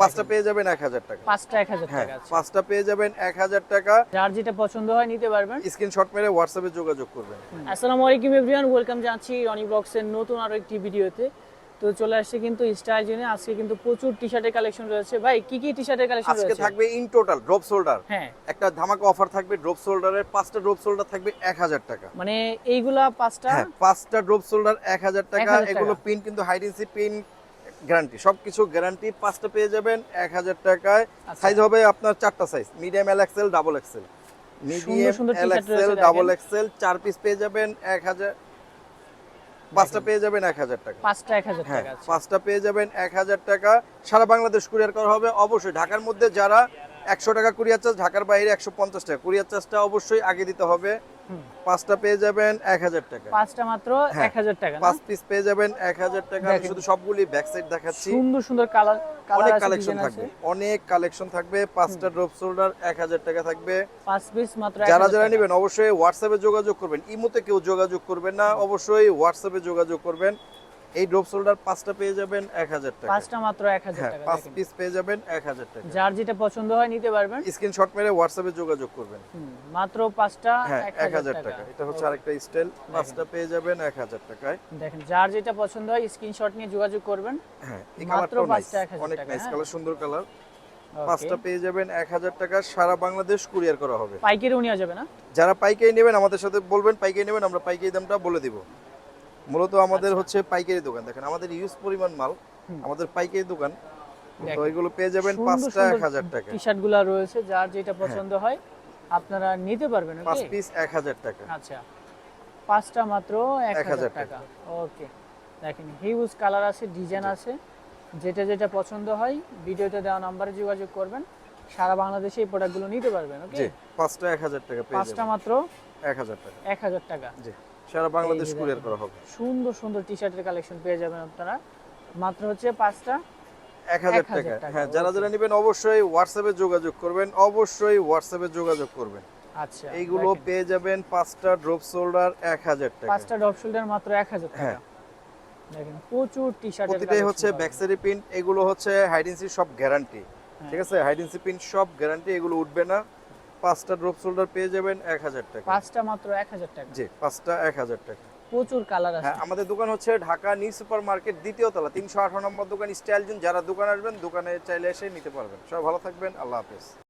পাঁচটা পেয়ে যাবেন এক হাজার টাকা। পাঁচটা এক হাজার হ্যাঁ টাকা পাঁচটা পেয়ে যাবেন এক হাজার টাকা। যার যেটা পছন্দ হয় নিতে পারবেন। স্ক্রিনশট মেরে হোয়াটসঅ্যাপে যোগাযোগ করবেন। আসসালামু আলাইকুম এভরিওয়ান ওয়েলকাম জানাচ্ছি রনি ব্লগসের নতুন আরও একটি ভিডিওতে। তো চলে আসছে কিন্তু স্টাইল জেনে। আজকে কিন্তু প্রচুর টি শার্টের কালেকশন রয়েছে। ভাই কি কি টি শার্টের কালেকশন আজকে থাকবে ইন টোটাল ড্রপ শোল্ডার হ্যাঁ। একটা ধামাকা অফার থাকবে ড্রপ শোল্ডারের পাঁচটা ড্রপ শোল্ডার থাকবে এক হাজার টাকা। মানে এইগুলা পাঁচটা? হ্যাঁ পাঁচটা ড্রপ শোল্ডার এক হাজার টাকা। 1000 টাকা। এগুলো পিন কিন্তু হাইডেন্সি পিন গ্যারান্টি সবকিছু গ্যারান্টি পাঁচটা পেয়ে যাবেন এক হাজার টাকায়। আচ্ছা। সাইজ হবে আপনার চারটা size medium L XL double XL medium L XL double XL চার পিস পেয়ে যাবেন এক হাজার। পাঁচটা পেয়ে যাবেন এক হাজার টাকা। পাঁচটা এক হাজার হ্যাঁ পাঁচটা পেয়ে যাবেন এক হাজার টাকা। সারা বাংলাদেশ কুরিয়ার করা হবে। অবশ্যই ঢাকার মধ্যে যারা একশো টাকা কুরিয়ার চার্জ ঢাকার বাইরে একশো পঞ্চাশ টাকা। কুরিয়ার চার্জটা অবশ্যই আগে দিতে হবে। পাঁচটা পেয়ে যাবেন এক হাজার টাকা। পাঁচটা মাত্র হ্যাঁ, এক হাজার টাকা পাঁচ পিস পেয়ে যাবেন এক হাজার টাকা। আমি শুধু সবগুলি ব্যাক সাইড দেখাচ্ছি। সুন্দর সুন্দর কালার অনেক কালেকশন থাকবে। অনেক কালেকশন থাকবে। পাঁচটা ড্রপ শোল্ডার এক হাজার টাকা থাকবে। পাঁচ পিস মাত্র যারা যারা। নেবেন অবশ্যই হোয়াটসঅ্যাপে যোগাযোগ করবেন। ইমোতে কেউ যোগাযোগ করবেন না। অবশ্যই হোয়াটসঅ্যাপে যোগাযোগ করবেন। এই ড্রপ শোল্ডার পাঁচটা পেয়ে যাবেন এক হাজার টাকা পাঁচটা মাত্র এক হাজার হ্যাঁ টাকা পাঁচ পিস পেয়ে যাবেন এক হাজার টাকা যার যেটা পছন্দ হয় নিতে পারবেন। স্ক্রিনশট মেরে হোয়াটসঅ্যাপে যোগাযোগ করবেন। মাত্র পাঁচটা হ্যাঁ এক হাজার টাকা। এটা হচ্ছে আরেকটা স্টাইল পাঁচটা পেয়ে যাবেন এক হাজার টাকায়। দেখেন যার যেটা পছন্দ হয় স্ক্রিনশট নিয়ে যোগাযোগ করবেন। হ্যাঁ এই মাত্র পাঁচটা 1000 অনেক টাকা, নাইস হ্যাঁ। কালার সুন্দর কালার পাঁচটা পেয়ে যাবেন এক হাজার টাকা সারা বাংলাদেশ কুরিয়ার করা হবে। পাইকারিও নেওয়া যাবে না? যারা পাইকারি নেবেন আমাদের সাথে বলবেন পাইকারি নেবেন আমরা পাইকারি দামটা বলে দিব। মূলত আমাদের আচ্ছা। হচ্ছে পাইকারি দোকান। দেখেন আমাদের ইউজ পরিমাণ মাল আমাদের পাইকারি দোকান। তো এগুলো পেয়ে যাবেন সুন্দর পাঁচটা সুন্দর এক হাজার টাকা। টি শার্টগুলা রয়েছে যার যেটা পছন্দ হয় আপনারা নিতে পারবেন ওকে পিস এক হাজার টাকা। আচ্ছা পাঁচটা মাত্র এক 1000 হাজার টাকা। টাকা ওকে দেখেন হিউজ কালার আছে ডিজাইন আছে যেটা যেটা পছন্দ হয় ভিডিওতে দেওয়া নাম্বারে যোগাযোগ করবেন সারা বাংলাদেশে এই প্রোডাক্টগুলো নিতে পারবেন ওকে জি পাঁচটা এক হাজার টাকা পেয়ে পাঁচটা মাত্র এক হাজার টাকা। এক হাজার টাকা। জি। সারা বাংলাদেশ কুরিয়ার করা হবে। সুন্দর সুন্দর টি শার্টের কালেকশন পেয়ে যাবেন আপনারা। মাত্র হচ্ছে পাঁচটা এক হাজার 1000 টাকা। হ্যাঁ যারা যারা নেবেন অবশ্যই হোয়াটসঅ্যাপে যোগাযোগ করবেন অবশ্যই হোয়াটসঅ্যাপে যোগাযোগ করবেন। আচ্ছা এইগুলো পেয়ে যাবেন পাঁচটা ড্রপ শোল্ডার এক হাজার টাকা। পাঁচটা ডপ শোল্ডার মাত্র এক হাজার টাকা। হ্যাঁ। দেখেন প্রচুর টি শার্টের প্রতিটাই হচ্ছে ব্যাকসারি প্রিন্ট এগুলো হচ্ছে হাইডেন্সি সব গ্যারান্টি। ঠিক আছে? হাইডেন্সি প্রিন্ট সব গ্যারান্টি এগুলো উঠবে না। পাঁচটা ড্রপ শোল্ডার পেয়ে যাবেন এক হাজার টাকা। পাঁচটা মাত্র এক হাজার টাকা। জি পাঁচটা এক হাজার টাকা। প্রচুর কালার আছে হ্যাঁ আমাদের দোকান হচ্ছে ঢাকা নিউ সুপার মার্কেট দ্বিতীয় তলা তিনশো আঠারো নম্বর দোকান স্টাইল যারা দোকান আসবেন দোকানে চাইলে এসে নিতে পারবেন। সবাই ভালো থাকবেন আল্লাহ হাফেজ।